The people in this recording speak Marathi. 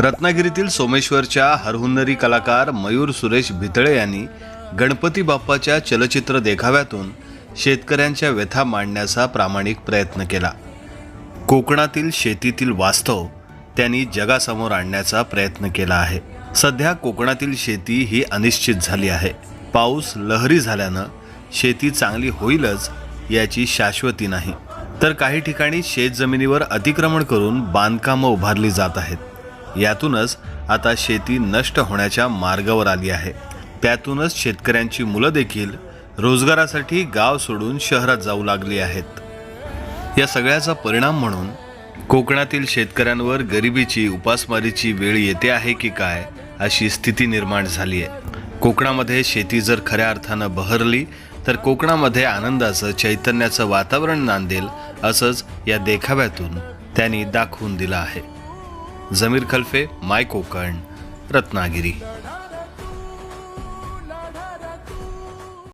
रत्नागिरीतील सोमेश्वरच्या हरहुन्नरी कलाकार मयूर सुरेश भितळे यांनी गणपती बाप्पाच्या चलचित्र देखाव्यातून शेतकऱ्यांच्या व्यथा मांडण्याचा प्रामाणिक प्रयत्न केला. कोकणातील शेतीतील वास्तव त्यांनी जगासमोर आणण्याचा प्रयत्न केला आहे. सध्या कोकणातील शेती ही अनिश्चित झाली आहे. पाऊस लहरी झाल्यानं शेती चांगली होईलच याची शाश्वती नाही. तर काही ठिकाणी शेतजमिनीवर अतिक्रमण करून बांधकामं उभारली जात आहेत. यातूनच आता शेती नष्ट होण्याच्या मार्गावर आली आहे. त्यातूनच शेतकऱ्यांची मुलं देखील रोजगारासाठी गाव सोडून शहरात जाऊ लागली आहेत. या सगळ्याचा परिणाम म्हणून कोकणातील शेतकऱ्यांवर गरिबीची उपासमारीची वेळ येते आहे की काय अशी स्थिती निर्माण झाली आहे. कोकणामध्ये शेती जर खऱ्या अर्थानं बहरली तर कोकणामध्ये आनंदाचं चैतन्याचं वातावरण नांदेल असंच या देखाव्यातून त्यांनी दाखवून दिलं आहे. जमीर खल्फे माय कोकण रत्नागिरी.